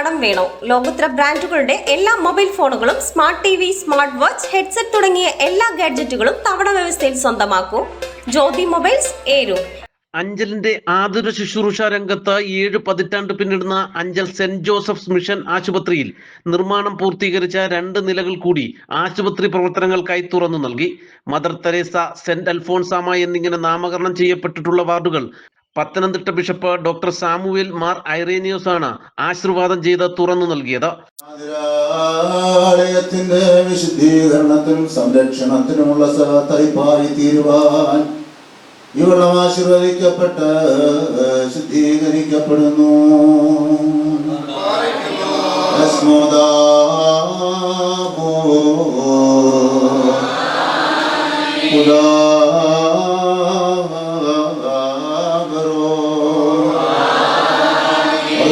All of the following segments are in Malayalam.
കടം വേണോ? ലോകോത്തര ബ്രാൻഡുകളുടെ എല്ലാ മൊബൈൽ ഫോണുകളും smart T V smart watch headset തുടങ്ങിയ എല്ലാ ഗാഡ്ജറ്റുകളും തവണ വ്യവസ്ഥയിൽ സ്വന്തമാക്കൂ. ജ്യോതി മൊബൈൽസ് ഏരു. അഞ്ചലിന്റെ ആതുര ശുശ്രൂഷ രംഗത്ത് ഏഴ് പതിറ്റാണ്ട് പിന്നിടുന്ന അഞ്ചൽ സെന്റ് ജോസഫ്സ് മിഷൻ ആശുപത്രിയിൽ നിർമ്മാണം പൂർത്തീകരിച്ച രണ്ട് നിലകൾ കൂടി ആശുപത്രി പ്രവർത്തനങ്ങൾക്കായി തുറന്നു നൽകി. മദർ തെരേസ സെന്റ് അൽഫോൺസാമ എന്നിങ്ങനെ നാമകരണം ചെയ്യപ്പെട്ടിട്ടുള്ള വാർഡുകൾ Pathanamthitta bishop doctor Samuel Mar Irenaios ആണ് ആശീർവാദം ചെയ്ത് തുറന്നു നൽകിയത്. ആലയത്തിന്റെ സംരക്ഷണത്തിനുമുള്ള തീരുവാൻ ശുദ്ധീകരിക്കപ്പെടുന്നു.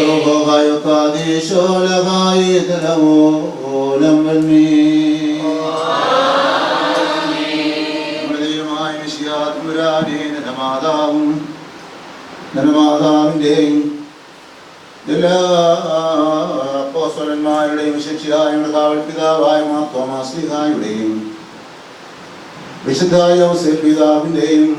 وربغاي قاديش لغاية الأولم والمين ഹൃദയമായ മിശിഹാത്മുരാനെ ധനമാതാവും ധനമാതാവിൻ്റെയും എല്ലാ അപ്പോസ്തലന്മാരുടെയും ശിക്ഷയായുടെ കാവൽ പിതാവായ മാത്തോമാസ്ലിഹായുടെയും വിശുദ്ധായ ഔസേപ്പ് പിതാവിൻ്റെയും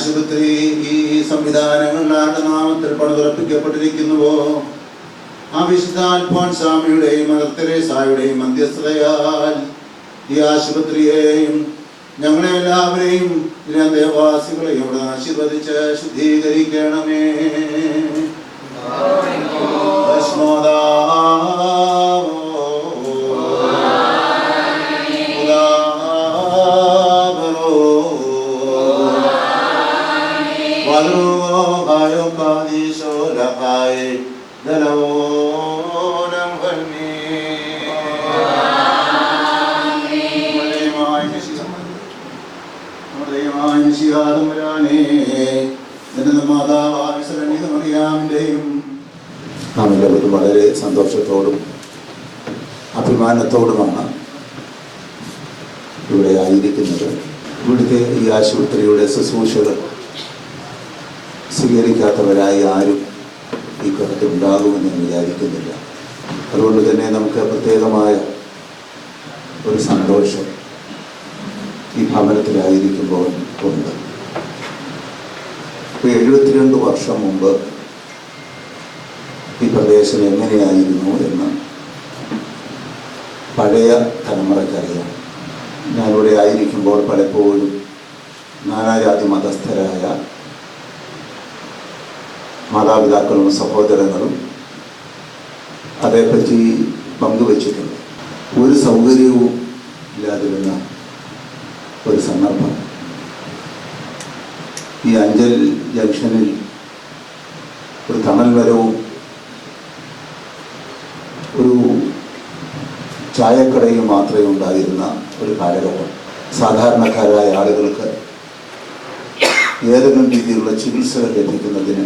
ആശുപത്രി ഈ സംവിധാനങ്ങളുടെ നാമത്തിൽ പണിതുറപ്പിക്കപ്പെട്ടിരിക്കുന്നുവോ ആ വിശുദ്ധ അൽഫോൻസാമിയുടെയും മദർ തെരേസായുടെയും മധ്യസ്ഥതയാൽ ഈ ആശുപത്രിയെയും ഞങ്ങളെ എല്ലാവരെയും ഇതിനെ ദേവാസികളെയും ഇവിടെ ആശീർവദിച്ച് ശുദ്ധീകരിക്കണമേ. ഉദാബരോ നാം എല്ലാവരും വളരെ സന്തോഷത്തോടും അഭിമാനത്തോടുമാണ് ഇവിടെ ആയിരിക്കുന്നത്. ഇവിടുത്തെ ഈ ആശുപത്രിയുടെ ശുശ്രൂഷകൾ സ്വീകരിക്കാത്തവരായി ആരും ഈ കാലത്ത് ഉണ്ടാകുമെന്ന് വിചാരിക്കുന്നില്ല. അതുകൊണ്ട് തന്നെ നമുക്ക് പ്രത്യേകമായ ഒരു സന്തോഷം ഈ ഭവനത്തിലായിരിക്കുമ്പോൾ ഉണ്ട്. ഇപ്പോൾ എഴുപത്തിരണ്ട് വർഷം മുമ്പ് ഈ പ്രദേശം എങ്ങനെയായിരുന്നു എന്ന് പഴയ തലമുറയ്ക്കറിയാം ഞാനിവിടെ ആയിരിക്കുമ്പോൾ പലപ്പോഴും നാനാജാതി മതസ്ഥരായ മാതാപിതാക്കളും സഹോദരങ്ങളും അതേപ്പറ്റി പങ്കുവച്ചിട്ടുണ്ട്. ഒരു സൗകര്യവും ഇല്ലാതിരുന്ന ഒരു സന്ദർഭം. ഈ അഞ്ചൽ ജംഗ്ഷനിൽ ഒരു തണൽ വരവും ഒരു ചായക്കടയും മാത്രമേ ഉണ്ടായിരുന്ന ഒരു കാലഘട്ടം. സാധാരണക്കാരായ ആളുകൾക്ക് ഏതെങ്കിലും രീതിയിലുള്ള ചികിത്സകൾ ലഭിക്കുന്നതിന്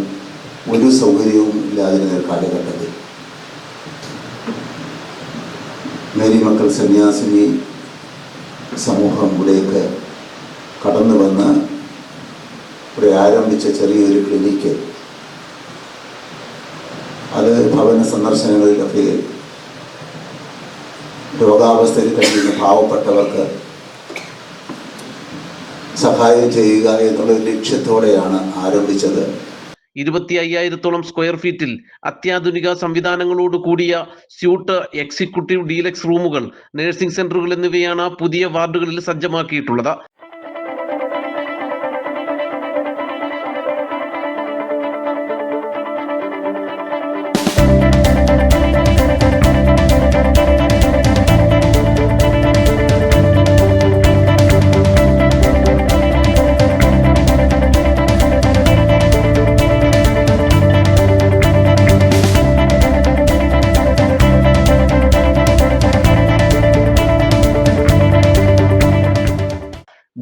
ഒരു സൗകര്യവും ഇല്ലാതിരുന്ന ഒരു കാലഘട്ടത്തിൽ. മേരി മക്കൾ സന്യാസിനി സമൂഹം ഇവിടേക്ക് കടന്നു വന്ന് ആരംഭിച്ച ചെറിയൊരു ക്ലിനിക്ക്. അത് ഭവന സന്ദർശനങ്ങളിലൊക്കെ രോഗാവസ്ഥയിൽ കഴിയുന്ന പാവപ്പെട്ടവർക്ക് സഹായം ചെയ്യുക എന്നുള്ള ലക്ഷ്യത്തോടെയാണ് ആരംഭിച്ചത്. ഇരുപത്തി അയ്യായിരത്തോളം സ്ക്വയർ ഫീറ്റിൽ അത്യാധുനിക സംവിധാനങ്ങളോട് കൂടിയ സ്യൂട്ട് എക്സിക്യൂട്ടീവ് ഡീലക്സ് റൂമുകൾ നഴ്സിംഗ് സെന്ററുകൾ എന്നിവയാണ് പുതിയ വാർഡുകളിൽ സജ്ജമാക്കിയിട്ടുള്ളത്.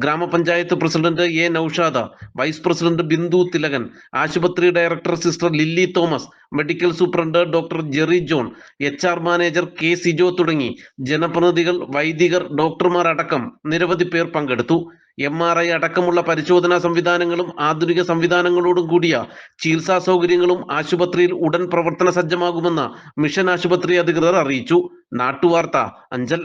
Grama panchayat president A Noushad vice president Bindu Thilakan ആശുപത്രി director sister Lilly Thomas medical superintendent doctor Jerry John H R manager K Sijo തുടങ്ങി ജനപ്രതിനിധികൾ വൈദികർ ഡോക്ടർമാർ അടക്കം നിരവധി പേർ പങ്കെടുത്തു. എം ആർ ഐ അടക്കമുള്ള പരിശോധനാ സംവിധാനങ്ങളും ആധുനിക സംവിധാനങ്ങളോടും കൂടിയ ചികിത്സാ സൗകര്യങ്ങളും ആശുപത്രിയിൽ ഉടൻ പ്രവർത്തന സജ്ജമാകുമെന്ന് മിഷൻ ആശുപത്രി അധികൃതർ അറിയിച്ചു. നാട്ടുവാർത്ത അഞ്ചൽ.